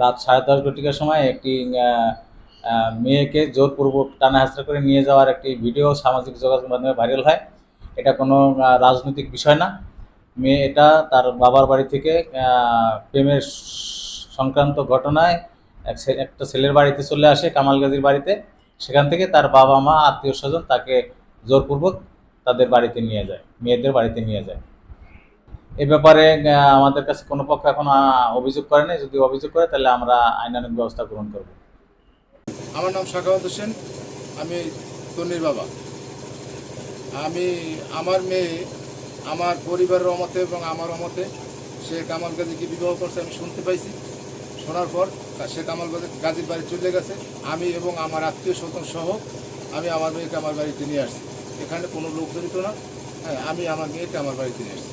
রাত সাড়ে দশ ঘটিকার সময় একটি মেয়েকে জোরপূর্বক টানা হেঁচড়া করে নিয়ে যাওয়ার একটি ভিডিও সামাজিক যোগাযোগ মাধ্যমে ভাইরাল হয়। এটা কোনো রাজনৈতিক বিষয় না। মেয়ে এটা তার বাবার বাড়ি থেকে প্রেমের সংক্রান্ত ঘটনায় এক একটা ছেলের বাড়িতে চলে আসে কামাল গাজীর বাড়িতে। সেখান থেকে তার বাবা মা আত্মীয় স্বজন তাকে জোরপূর্বক তাদের বাড়িতে নিয়ে যায়, মেয়েদের বাড়িতে নিয়ে যায়। এ ব্যাপারে আমাদের কাছে কোনো পক্ষ এখন অভিযোগ করে নাই। যদি অভিযোগ করে, তাহলে আমরা আইনানুগ ব্যবস্থা গ্রহণ করব। আমার নাম শাখাওয়াত হোসেন। আমি তন্নির বাবা। আমি, আমার মেয়ে, আমার পরিবারের অমতে এবং আমার অমতে, সে কামাল গাজীকে বিবাহ করছে, আমি শুনতে পাইছি। শোনার পর, সে কামাল গাজী, গাজীর বাড়ি চলে গেছে। আমি এবং আমার আত্মীয় স্বজন সহ, আমি আমার মেয়েকে আমার বাড়িতে নিয়ে আসছি। এখানে কোনো লোক জড়িত না। হ্যাঁ আমি আমার মেয়েকে আমার বাড়িতে নিয়ে আসছি।